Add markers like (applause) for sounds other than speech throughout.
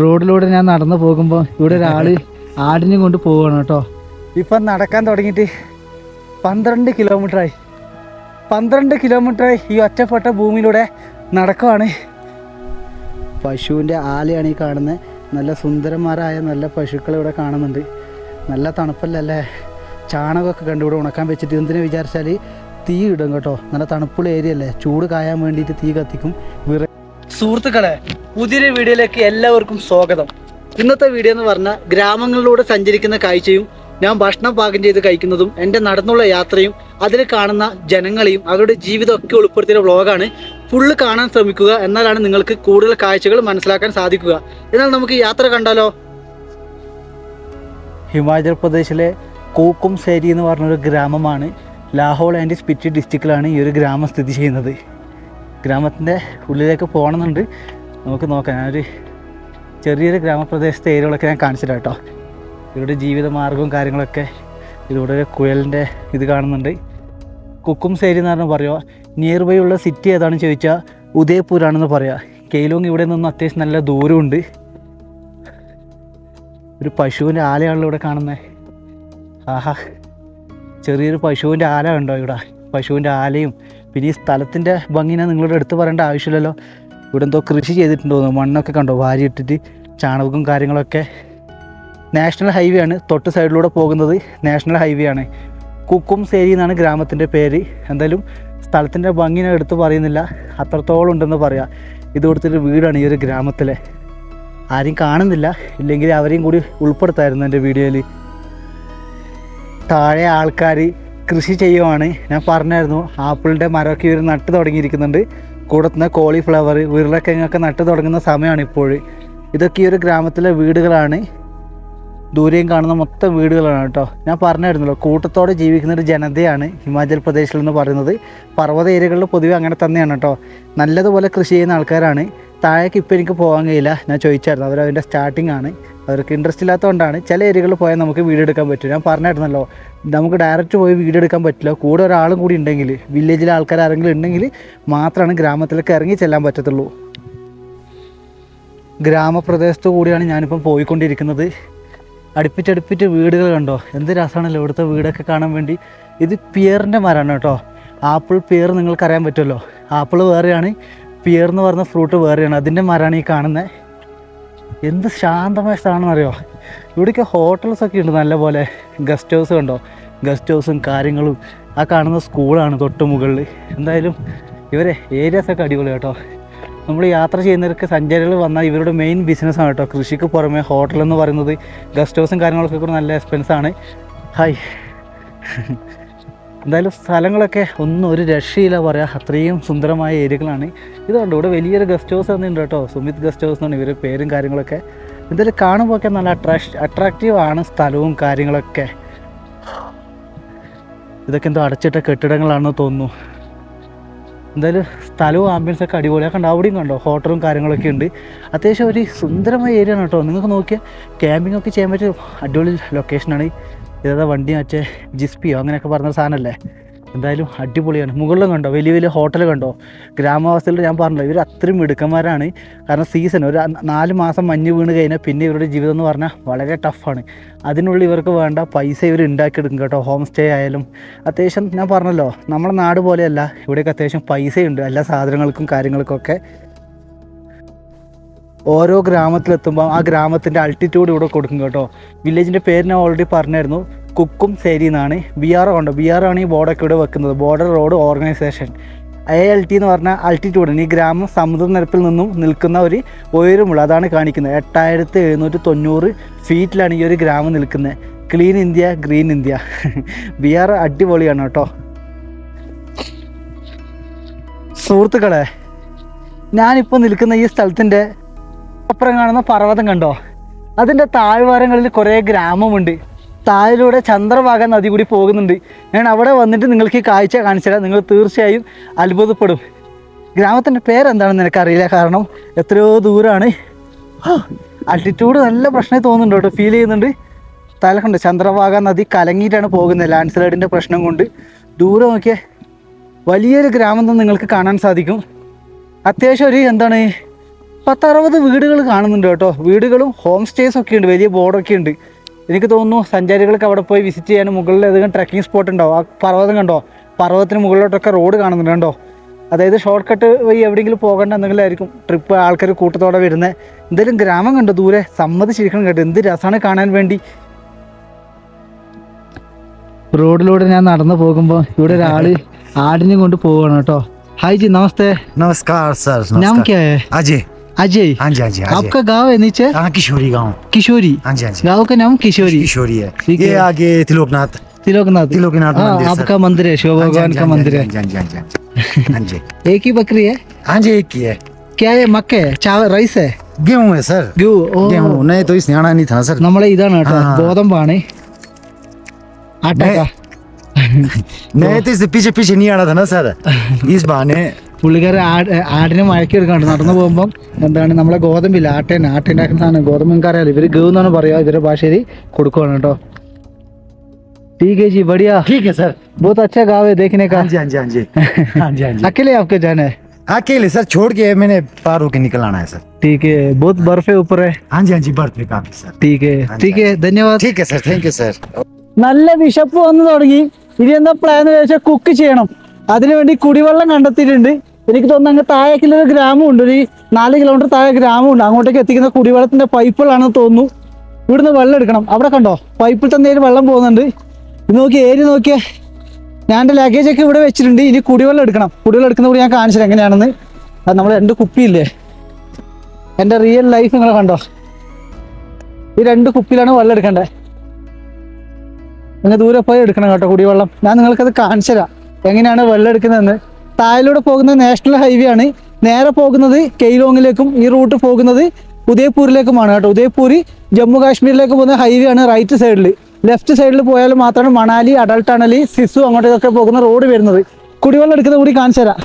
റോഡിലൂടെ ഞാൻ നടന്നു പോകുമ്പോൾ ഇവിടെ ഒരാൾ (laughs) ആടിനെ കൊണ്ട് പോവുകയാണ് കേട്ടോ. ഇപ്പം നടക്കാൻ തുടങ്ങിയിട്ട് പന്ത്രണ്ട് കിലോമീറ്ററായി പന്ത്രണ്ട് കിലോമീറ്ററായി ഈ ഒറ്റപ്പെട്ട ഭൂമിയിലൂടെ നടക്കുവാണ്. പശുവിന്റെ ആലയാണ് ഈ കാണുന്നത്. നല്ല സുന്ദരന്മാരായ നല്ല പശുക്കൾ ഇവിടെ കാണുന്നുണ്ട്. നല്ല തണുപ്പല്ലല്ലേ? ചാണകമൊക്കെ കണ്ടു ഇവിടെ ഉണക്കാൻ വെച്ചിട്ട് എന്തിനു വിചാരിച്ചാൽ തീ ഇടും കേട്ടോ. നല്ല തണുപ്പുള്ള ഏരിയ അല്ലേ? ചൂട് കായാൻ വേണ്ടിയിട്ട് തീ കത്തിക്കും. വിറ സുഹൃത്തുക്കളെ പുതിയൊരു വീഡിയോയിലേക്ക് എല്ലാവർക്കും സ്വാഗതം. ഇന്നത്തെ വീഡിയോ എന്ന് പറഞ്ഞാൽ ഗ്രാമങ്ങളിലൂടെ സഞ്ചരിക്കുന്ന കാഴ്ചയും ഞാൻ ഭക്ഷണം പാകം ചെയ്ത് കഴിക്കുന്നതും എന്റെ നടന്നുള്ള യാത്രയും അതിൽ കാണുന്ന ജനങ്ങളെയും അവരുടെ ജീവിതമൊക്കെ ഉൾപ്പെടുത്തിയ വ്ളോഗാണ്. ഫുള്ള് കാണാൻ ശ്രമിക്കുക എന്നാലാണ് നിങ്ങൾക്ക് കൂടുതൽ കാഴ്ചകൾ മനസ്സിലാക്കാൻ സാധിക്കുക. എന്നാൽ നമുക്ക് യാത്ര കണ്ടാലോ? ഹിമാചൽ പ്രദേശിലെ കൂക്കും സേരി എന്ന് പറഞ്ഞൊരു ഗ്രാമമാണ്. ലാഹോൾ ആൻഡ് സ്പിറ്റി ഡിസ്ട്രിക്റ്റിലാണ് ഈ ഒരു ഗ്രാമം സ്ഥിതി ചെയ്യുന്നത്. ഗ്രാമത്തിന്റെ ഉള്ളിലേക്ക് പോകണമെന്നുണ്ട്. നമുക്ക് നോക്കാം. ഞാനൊരു ചെറിയൊരു ഗ്രാമപ്രദേശത്തെ ഏരിയകളൊക്കെ ഞാൻ കാണിച്ചിട്ട് കേട്ടോ. ഇവരുടെ ജീവിതമാർഗവും കാര്യങ്ങളൊക്കെ ഇതിലൂടെ ഒരു കുഴലിന്റെ ഇത് കാണുന്നുണ്ട്. കുക്കും സേരി എന്ന് പറഞ്ഞാൽ പറയുക നിയർ ബൈ ഉള്ള സിറ്റി ഏതാണെന്ന് ചോദിച്ചാൽ ഉദയപൂരാണെന്ന് പറയാം. കെയിലോങ് ഇവിടെ നിന്ന് അത്യാവശ്യം നല്ല ദൂരമുണ്ട്. ഒരു പശുവിന്റെ ആലയാണല്ലോ ഇവിടെ കാണുന്നത് ആഹാ. ചെറിയൊരു പശുവിന്റെ ആല ഉണ്ടോ ഇവിടെ? പശുവിന്റെ ആലയും പിന്നെ ഈ സ്ഥലത്തിന്റെ ഭംഗിനെ നിങ്ങളോട് എടുത്ത് പറയേണ്ട ആവശ്യമില്ലല്ലോ. ഇവിടെ എന്തോ കൃഷി ചെയ്തിട്ടുണ്ടോ മണ്ണൊക്കെ കണ്ടോ? വാരിയിട്ടിട്ട് ചാണകവും കാര്യങ്ങളൊക്കെ. നാഷണൽ ഹൈവേ ആണ് തൊട്ട് സൈഡിലൂടെ പോകുന്നത്. നാഷണൽ ഹൈവേ ആണ്. കുക്കും സേരി എന്നാണ് ഗ്രാമത്തിന്റെ പേര്. എന്തായാലും സ്ഥലത്തിന്റെ ഭംഗിനെ എടുത്ത് പറയുന്നില്ല. അത്രത്തോളം ഉണ്ടെന്ന് പറയാം. ഇത് കൊടുത്തൊരു വീടാണ് ഈ ഒരു ഗ്രാമത്തിലെ. ആരും കാണുന്നില്ല. ഇല്ലെങ്കിൽ അവരെയും കൂടി ഉൾപ്പെടുത്തായിരുന്നു എന്റെ വീഡിയോയിൽ. താഴെ ആൾക്കാർ കൃഷി ചെയ്യുവാണ്. ഞാൻ പറഞ്ഞായിരുന്നു ആപ്പിളിന്റെ മരമൊക്കെ ഇവർ നട്ട് തുടങ്ങിയിരിക്കുന്നുണ്ട്. കൂടത്തുന്ന കോളിഫ്ലവർ ഉരുളക്കിഴങ്ങൊക്കെ നട്ട് തുടങ്ങുന്ന സമയമാണ് ഇപ്പോൾ ഇതൊക്കെ ഈ ഒരു ഗ്രാമത്തിലെ വീടുകളാണ്. ദൂരെയും കാണുന്ന മൊത്തം വീടുകളാണ് കേട്ടോ. ഞാൻ പറഞ്ഞായിരുന്നല്ലോ കൂട്ടത്തോടെ ജീവിക്കുന്ന ഒരു ജനതയാണ് ഹിമാചൽ പ്രദേശിൽ എന്ന് പറയുന്നത്. പർവത ഏരിയകളിൽ പൊതുവെ അങ്ങനെ തന്നെയാണ് കേട്ടോ. നല്ലതുപോലെ കൃഷി ചെയ്യുന്ന ആൾക്കാരാണ്. താഴേക്ക് ഇപ്പോൾ എനിക്ക് പോകാൻ കഴിയില്ല ഞാൻ ചോദിച്ചായിരുന്നു. അവർ അതിന്റെ സ്റ്റാർട്ടിംഗ് ആണ്. അവർക്ക് ഇൻട്രസ്റ്റ് ഇല്ലാത്തതുകൊണ്ടാണ് ചില ഏരിയകളിൽ പോയാൽ നമുക്ക് വീഡിയോ എടുക്കാൻ പറ്റും ഞാൻ പറഞ്ഞായിരുന്നല്ലോ നമുക്ക് ഡയറക്റ്റ് പോയി വീഡിയോ എടുക്കാൻ പറ്റില്ല. കൂടെ ഒരാളും കൂടി ഉണ്ടെങ്കിൽ വില്ലേജിലെ ആൾക്കാർ ആരെങ്കിലും ഉണ്ടെങ്കിൽ മാത്രമാണ് ഗ്രാമത്തിലേക്ക് ഇറങ്ങി ചെല്ലാൻ പറ്റത്തുള്ളൂ. ഗ്രാമപ്രദേശത്തു കൂടിയാണ് ഞാനിപ്പം പോയിക്കൊണ്ടിരിക്കുന്നത്. അടുപ്പിച്ചടുപ്പിച്ച് വീടുകൾ കണ്ടോ? എന്ത് രസമാണല്ലോ ഇവിടുത്തെ വീടൊക്കെ കാണാൻ വേണ്ടി. ഇത് പിയറിന്റെ മരമാണ് കേട്ടോ. ആപ്പിൾ പിയർ നിങ്ങൾക്കറിയാൻ പറ്റുമല്ലോ. ആപ്പിൾ വേറെയാണ്. പിയർ എന്ന് പറഞ്ഞ ഫ്രൂട്ട് വേറെയാണ്. അതിന്റെ മരമാണ് ഈ കാണുന്നത്. എന്ത് ശാന്തമായ സ്ഥലമാണെന്ന് അറിയോ ഇവിടെയൊക്കെ ഹോട്ടൽസ് ഒക്കെ ഉണ്ട് നല്ലപോലെ. ഗസ്റ്റ് ഹൗസ് കണ്ടോ? ഗസ്റ്റ് ഹൗസും കാര്യങ്ങളും ആ കാണുന്ന സ്കൂളാണ് തൊട്ട് മുകളിൽ. എന്തായാലും ഇവരെ ഏരിയാസൊക്കെ അടിപൊളി കേട്ടോ. നമ്മൾ യാത്ര ചെയ്യുന്നവർക്ക് സഞ്ചാരികൾ വന്നാൽ ഇവരുടെ മെയിൻ ബിസിനസ്സാണ് കേട്ടോ. കൃഷിക്ക് പുറമെ ഹോട്ടൽ എന്ന് പറയുന്നത് ഗസ്റ്റ് ഹൗസും കാര്യങ്ങളൊക്കെ കൂടെ നല്ല എക്സ്പെൻസാണ് ഹായ് എന്തായാലും സ്ഥലങ്ങളൊക്കെ ഒന്നും ഒരു രക്ഷയില്ല പറയാം. അത്രയും സുന്ദരമായ ഏരിയകളാണ്. ഇതുകൊണ്ട് കണ്ടോ ഇവിടെ വലിയൊരു ഗസ്റ്റ് ഹൗസ് തന്നെയുണ്ട് കേട്ടോ. സുമിത് ഗസ്റ്റ് ഹൗസ് എന്നാണ് ഇവരുടെ പേരും കാര്യങ്ങളൊക്കെ. എന്തായാലും കാണുമ്പോൾ ഒക്കെ നല്ല അട്രാക്ഷ അട്രാക്റ്റീവ് ആണ് സ്ഥലവും കാര്യങ്ങളൊക്കെ. ഇതൊക്കെ എന്തോ അടച്ചിട്ട കെട്ടിടങ്ങളാണെന്ന് തോന്നുന്നു. എന്തായാലും സ്ഥലവും ആംബിയൻസ് ഒക്കെ അടിപൊളിയാണ് കണ്ടോ അവിടെയും കണ്ടോ ഹോട്ടലും കാര്യങ്ങളൊക്കെ ഉണ്ട്. അത്യാവശ്യം ഒരു സുന്ദരമായ ഏരിയ ആണ് കേട്ടോ. നിങ്ങൾക്ക് നോക്കിയാൽ ക്യാമ്പിംഗ് ഒക്കെ ചെയ്യാൻ പറ്റിയ അടിപൊളി ലൊക്കേഷനാണ് ഇതേതാ വണ്ടി മറ്റേ ജിസ്പിയോ അങ്ങനെയൊക്കെ പറഞ്ഞ സാധനമല്ലേ? എന്തായാലും അടിപൊളിയാണ്. മുകളിലും കണ്ടോ? വലിയ വലിയ ഹോട്ടൽ കണ്ടോ? ഗ്രാമവാസികൾ ഞാൻ പറഞ്ഞല്ലോ ഇവർ അത്രയും മിടുക്കന്മാരാണ്. കാരണം സീസൺ ഒരു നാല് മാസം മഞ്ഞ് വീണ് കഴിഞ്ഞാൽ പിന്നെ ഇവരുടെ ജീവിതം എന്ന് പറഞ്ഞാൽ വളരെ ടഫാണ് അതിനുള്ളിൽ ഇവർക്ക് വേണ്ട പൈസ ഇവർ ഉണ്ടാക്കിയെടുക്കും കേട്ടോ. ഹോം സ്റ്റേ ആയാലും. അത്യാവശ്യം ഞാൻ പറഞ്ഞല്ലോ നമ്മുടെ നാട് പോലെയല്ല. ഇവിടെയൊക്കെ അത്യാവശ്യം പൈസയുണ്ട്. എല്ലാ സാധനങ്ങൾക്കും കാര്യങ്ങൾക്കൊക്കെ. ഓരോ ഗ്രാമത്തിലെത്തുമ്പോൾ ആ ഗ്രാമത്തിന്റെ അൾട്ടിറ്റ്യൂഡ് ഇവിടെ കൊടുക്കും കേട്ടോ. വില്ലേജിന്റെ പേര് ഞാൻ ഓൾറെഡി പറഞ്ഞായിരുന്നു. കുക്കും സേരി എന്നാണ്. ബി ആർ ഉണ്ട്? ബി ആർ ആണ് ഈ ബോർഡൊക്കെ ഇവിടെ വെക്കുന്നത്. Border road organisation A L T എന്ന് പറഞ്ഞാൽ അൾട്ടിറ്റ്യൂഡ് ഈ ഗ്രാമം സമുദ്രനിരപ്പിൽ നിന്നും നിൽക്കുന്ന ഒരു ഉയരമുള്ള അതാണ് കാണിക്കുന്നത്. എട്ടായിരത്തി എഴുന്നൂറ്റി തൊണ്ണൂറ് ഫീറ്റിലാണ് ഈ ഒരു ഗ്രാമം നിൽക്കുന്നത്. Clean India green India B R അടിപൊളിയാണ് കേട്ടോ. സുഹൃത്തുക്കളെ ഞാനിപ്പോൾ നിൽക്കുന്ന ഈ സ്ഥലത്തിന്റെ അപ്പുറം കാണുന്ന പർവതം കണ്ടോ? അതിന്റെ താഴ്വാരങ്ങളിൽ കുറേ ഗ്രാമമുണ്ട്. താഴിലൂടെ ചന്ദ്രഭാഗ നദി കൂടി പോകുന്നുണ്ട്. ഞാൻ അവിടെ വന്നിട്ട് നിങ്ങൾക്ക് ഈ കാഴ്ച കാണിച്ചുതരാം നിങ്ങൾ തീർച്ചയായും അത്ഭുതപ്പെടും. ഗ്രാമത്തിന്റെ പേരെന്താണെന്ന് എനിക്കറിയില്ല കാരണം എത്രയോ ദൂരമാണ് ആൾട്ടിറ്റ്യൂഡ് നല്ല പ്രശ്നം തോന്നുന്നുണ്ട് കേട്ടോ. ഫീൽ ചെയ്യുന്നുണ്ട്. തലക്കുണ്ട് ചന്ദ്രഭാഗ നദി കലങ്ങിയിട്ടാണ് പോകുന്നത് ലാൻഡ് സ്ലൈഡിന്റെ പ്രശ്നം കൊണ്ട്. ദൂരെ നോക്കിയേ വലിയൊരു ഗ്രാമം നിങ്ങൾക്ക് കാണാൻ സാധിക്കും. അത്യാവശ്യം ഒരു എന്താണ് പത്തറുപത് വീടുകൾ കാണുന്നുണ്ട് കേട്ടോ. വീടുകളും ഹോം സ്റ്റേസ് ഒക്കെ ഉണ്ട്. വലിയ ബോർഡൊക്കെ ഉണ്ട്. എനിക്ക് തോന്നുന്നു സഞ്ചാരികൾക്ക് അവിടെ പോയി വിസിറ്റ് ചെയ്യാൻ മുകളിൽ ഏതെങ്കിലും ട്രക്കിംഗ് സ്പോട്ട് ഉണ്ടോ? ആ പർവതം കണ്ടോ? പർവതത്തിന് മുകളിലോട്ടൊക്കെ റോഡ് കാണുന്നുണ്ട് കണ്ടോ? അതായത് ഷോർട്ട് കട്ട് വഴി എവിടെയെങ്കിലും പോകേണ്ട എന്തെങ്കിലുമായിരിക്കും ട്രിപ്പ് ആൾക്കാർ കൂട്ടത്തോടെ വരുന്നത് എന്തെങ്കിലും ഗ്രാമം കണ്ടോ ദൂരെ? സമ്മതിച്ചിരിക്കണം കേട്ടോ. എന്ത് രസമാണ് കാണാൻ വേണ്ടി. റോഡിലൂടെ ഞാൻ നടന്നു പോകുമ്പോൾ ഇവിടെ ഒരാൾ (laughs) ആടിനെ കൊണ്ട് പോവുകയാണ് കേട്ടോ. ഹായ് ജി നമസ്തേ. നമസ്കാർ സർ നാം അജയ് क्या है अजय अजय हाँ जी हाँ जी अजय आपका गांव है नीचे हाँ किशोरी गांव किशोरी हाँ जी हाँ जी गांव का नाम किशोरी किशोरी है ठीक ये है। आगे तिलोकनाथ तिलोकनाथ तिलोकनाथ हाँ मंदिर सर। आपका मंदिर है शिव हाँ जी, हाँ भगवान जी, का हाँ जी, मंदिर है हाँ जी हाँ जी हाँ जी हाँ जी एक ही बकरी है हाँ जी एक ही है क्या है मक्के है चावल റൈസ് है गेहूं है सर ഗു ഓ गेहूं नहीं तो इसने आना नहीं था सर നമ്മളെ ഇതാണ് കേട്ടോ ആ. ഗോതമ്പാണ് ആട്ടക്ക नहीं तो इससे पीछे पीछे नहीं आना था ना सर इस बहाने പുള്ളിക്കാരൻ ആട് ആടിനെ മഴക്കി എടുക്കാണ്ട് നടന്നു പോകുമ്പോൾ എന്താണ് നമ്മളെ ഗോതമ്പില്ല ആട്ടേനെ ആട്ടുണ്ടാക്കുന്നതാണ് ഗോതമ്പ് നിങ്ങൾക്ക് അറിയാലോ ഇവര് ഗവ് എന്നാണ് പറയാ ഇവരുടെ ഭാഷയിൽ കൊടുക്കുവാണ് കേട്ടോ ठीक है जी बढ़िया ठीक है सर बहुत अच्छा गाँव है देखने का हाँ जी हाँ जी हाँ जी हाँ जी हाँ जी अकेले आपके जाना है अकेले सर छोड़ के मैंने पार होके निकल आना है सर ठीक है बहुत बर्फ है ऊपर है हाँ जी हाँ जी बर्थ पे काफी सर ठीक है हाँ जी, ठीक है धन्यवाद ठीक है सर थैंक यू सर നല്ല വിശപ്പ് വന്നു തുടങ്ങി ഇനി എന്താ പ്ലാൻ എന്ന് വെച്ചാൽ കുക്ക് ചെയ്യണം അതിനുവേണ്ടി കുടിവെള്ളം കണ്ടെത്തിയിട്ടുണ്ട്. എനിക്ക് തോന്നുന്നു അങ്ങ് താഴേക്കുള്ളൊരു ഗ്രാമമുണ്ട് ഒരു നാല് കിലോമീറ്റർ താഴെ ഗ്രാമമുണ്ട് അങ്ങോട്ടേക്ക് എത്തിക്കുന്ന കുടിവെള്ളത്തിന്റെ പൈപ്പുകളാണെന്ന് തോന്നുന്നു. ഇവിടുന്ന് വെള്ളം എടുക്കണം. അവിടെ കണ്ടോ? പൈപ്പിൽ തന്നെ വെള്ളം പോകുന്നുണ്ട്. ഇത് നോക്കി ഏരി നോക്കിയേ. ഞാൻ എന്റെ ലഗേജ് ഒക്കെ ഇവിടെ വെച്ചിട്ടുണ്ട്. ഇനി കുടിവെള്ളം എടുക്കണം. കുടിവെള്ളം എടുക്കുന്ന കൂടി ഞാൻ കാണിച്ചത് എങ്ങനെയാണെന്ന്. അത് നമ്മൾ രണ്ട് കുപ്പിയില്ലേ? എന്റെ റിയൽ ലൈഫ് നിങ്ങൾ കണ്ടോ? ഈ രണ്ട് കുപ്പിയിലാണ് വെള്ളം എടുക്കേണ്ടത്. നിങ്ങൾ ദൂരെ പോയി എടുക്കണം കേട്ടോ കുടിവെള്ളം. ഞാൻ നിങ്ങൾക്കത് കാണിച്ചു തരാം എങ്ങനെയാണ് വെള്ളം എടുക്കുന്നതെന്ന് താഴിലൂടെ പോകുന്ന നാഷണൽ ഹൈവേ ആണ് നേരെ പോകുന്നത് കെയ്ലോങ്ങിലേക്കും ഈ റൂട്ട് പോകുന്നത് ഉദയപൂരിലേക്കുമാണ് കേട്ടോ. ഉദയപൂരി ജമ്മു കാശ്മീരിലേക്ക് പോകുന്ന ഹൈവേ ആണ് റൈറ്റ് സൈഡിൽ ലെഫ്റ്റ് സൈഡിൽ പോയാൽ മാത്രമാണ് മണാലി അടൽ ടണലി സിസു അങ്ങോട്ടേക്കൊക്കെ പോകുന്ന റോഡ് വരുന്നത്. കുടിവെള്ളം എടുക്കുന്നത് കൂടി കാണിച്ചു തരാം.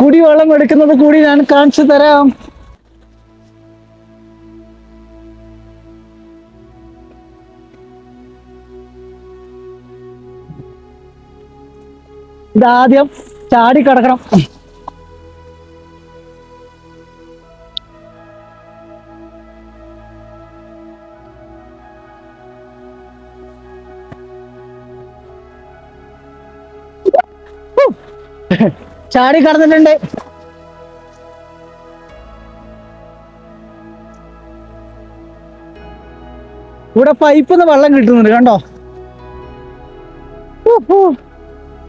കുടിവെള്ളം എടുക്കുന്നത് കൂടി ഞാൻ കാണിച്ചു തരാം. ഇതാദ്യം ചാടി കിടക്കണം ചാടി കടന്നിട്ടുണ്ട് ഇവിടെ പൈപ്പിൽ നിന്ന് വെള്ളം കിട്ടുന്നുണ്ട് കണ്ടോ ഓ.